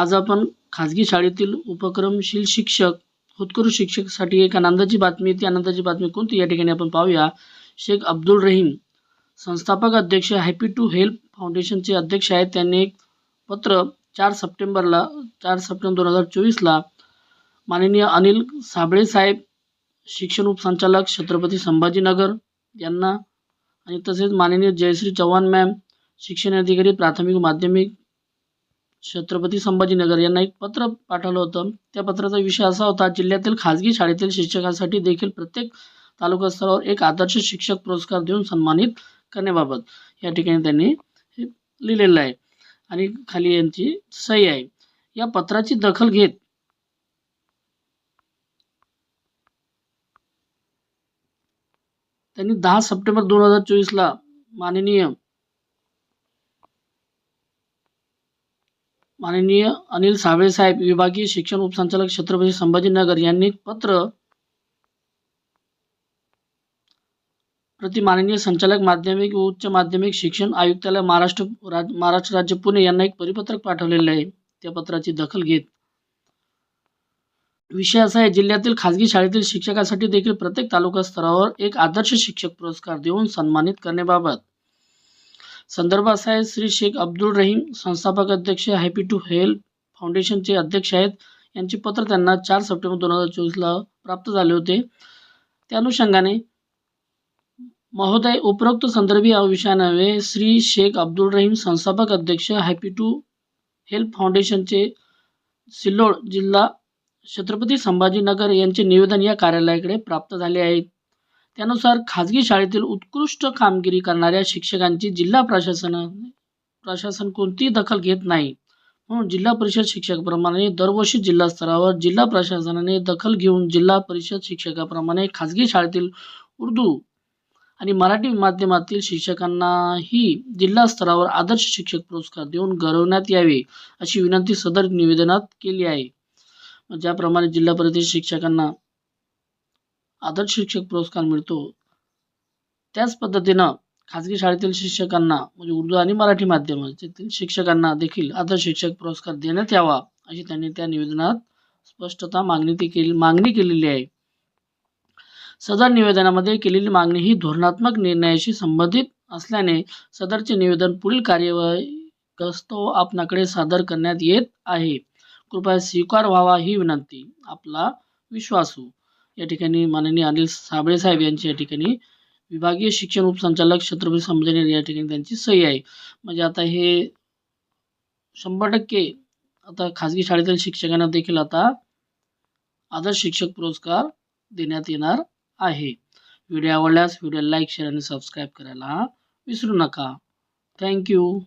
आज आपण खाजगी शाळेतील उपक्रमशील शिक्षक होतकरू शिक्षकसाठी एक आनंदाची बातमी ती आनंदाची बातमी कोणती? या ठिकाणी आपण पाहूया. शेख अब्दुल रहीम संस्थापक अध्यक्ष हॅपी टू हेल्प फाउंडेशनचे अध्यक्ष आहेत. त्यांनी एक पत्र चार सप्टेंबरला चार सप्टेंबर दोन हजार चोवीसला माननीय अनिल साबळे साहेब शिक्षण उपसंचालक छत्रपती संभाजीनगर यांना आणि तसेच माननीय जयश्री चव्हाण मॅम शिक्षण अधिकारी प्राथमिक माध्यमिक छत्रपती संभाजीनगर यांना एक पत्र पाठवलं होतं. त्या पत्राचा विषय असा होता जिल्ह्यातील खाजगी शाळेतील शिक्षकांसाठी देखील प्रत्येक तालुका स्तरावर एक आदर्श शिक्षक पुरस्कार देऊन सन्मानित करण्याबाबत या ठिकाणी त्यांनी हे लिहिलेलं आहे. आणि खाली यांची सही आहे. या पत्राची दखल घेत त्यांनी दहा सप्टेंबर दोन हजार चोवीसला माननीय माननीय अनिल साबळे साहेब विभागीय शिक्षण उपसंचालक छत्रपती संभाजीनगर यांनी पत्र प्रति माननीय संचालक माध्यमिक व उच्च माध्यमिक शिक्षण आयुक्तालय महाराष्ट्र राज महाराष्ट्र राज्य पुणे यांना एक परिपत्रक पाठवलेलं आहे. त्या पत्राची दखल घेत. विषय असा आहे जिल्ह्यातील खाजगी शाळेतील शिक्षकासाठी देखील प्रत्येक तालुका स्तरावर एक आदर्श शिक्षक पुरस्कार देऊन सन्मानित करण्याबाबत. संदर्भ असा आहे श्री शेख अब्दुल रहीम संस्थापक अध्यक्ष हॅपी टू हेल्प फाउंडेशनचे अध्यक्ष आहेत. यांचे पत्र त्यांना चार सप्टेंबर दोन हजार चोवीसला प्राप्त झाले होते. त्या अनुषंगाने महोदय उपरोक्त संदर्भी विषयानवे श्री शेख अब्दुल रहीम संस्थापक अध्यक्ष हॅपी टू हेल्प फाउंडेशनचे सिल्लोड जिल्हा छत्रपती संभाजीनगर यांचे निवेदन या कार्यालयाकडे प्राप्त झाले आहे. त्यानुसार खाजगी शाळेतील उत्कृष्ट कामगिरी करणाऱ्या शिक्षकांची जिल्हा प्रशासन प्रशासन कोणतीही दखल घेत नाही. म्हणून जिल्हा परिषद शिक्षकाप्रमाणे दरवर्षी जिल्हा स्तरावर जिल्हा प्रशासनाने दखल घेऊन जिल्हा परिषद शिक्षकाप्रमाणे खाजगी शाळेतील उर्दू आणि मराठी माध्यमातील शिक्षकांनाही जिल्हा स्तरावर आदर्श शिक्षक पुरस्कार देऊन गौरवण्यात यावे अशी विनंती सदर निवेदनात केली आहे. ज्याप्रमाणे जिल्हा परिषद शिक्षकांना आदर्श शिक्षक पुरस्कार मिळतो. त्याच पद्धतीनं खाजगी शाळेतील शिक्षकांना म्हणजे उर्दू आणि मराठी माध्यमातील शिक्षकांना देखील आदर्श शिक्षक पुरस्कार देण्यात यावा अशी त्यांनी त्या निवेदनात स्पष्टता मागणी ती केली मागणी केलेली आहे. सदर निवेदनामध्ये केलेली मागणी ही धोरणात्मक निर्णयाशी संबंधित असल्याने सदरचे निवेदन पुढील कार्यवाही गस्तव आपणाकडे सादर करण्यात येत आहे. कृपया स्वीकार व्हावा ही विनंती. आपला विश्वासू. या ठिकाणी माननीय अनिल साबळे साहेब यांची या ठिकाणी विभागीय शिक्षण उपसंचालक छत्रपती संभाजीनगर या ठिकाणी त्यांची सही आहे. म्हणजे आता हे शंभर टक्के आता खाजगी शाळेतील शिक्षकांना देखील आता आदर्श शिक्षक पुरस्कार देण्यात येणार आहे. व्हिडिओ आवडल्यास व्हिडिओ लाईक शेअर आणि सबस्क्राईब करायला विसरू नका. थँक्यू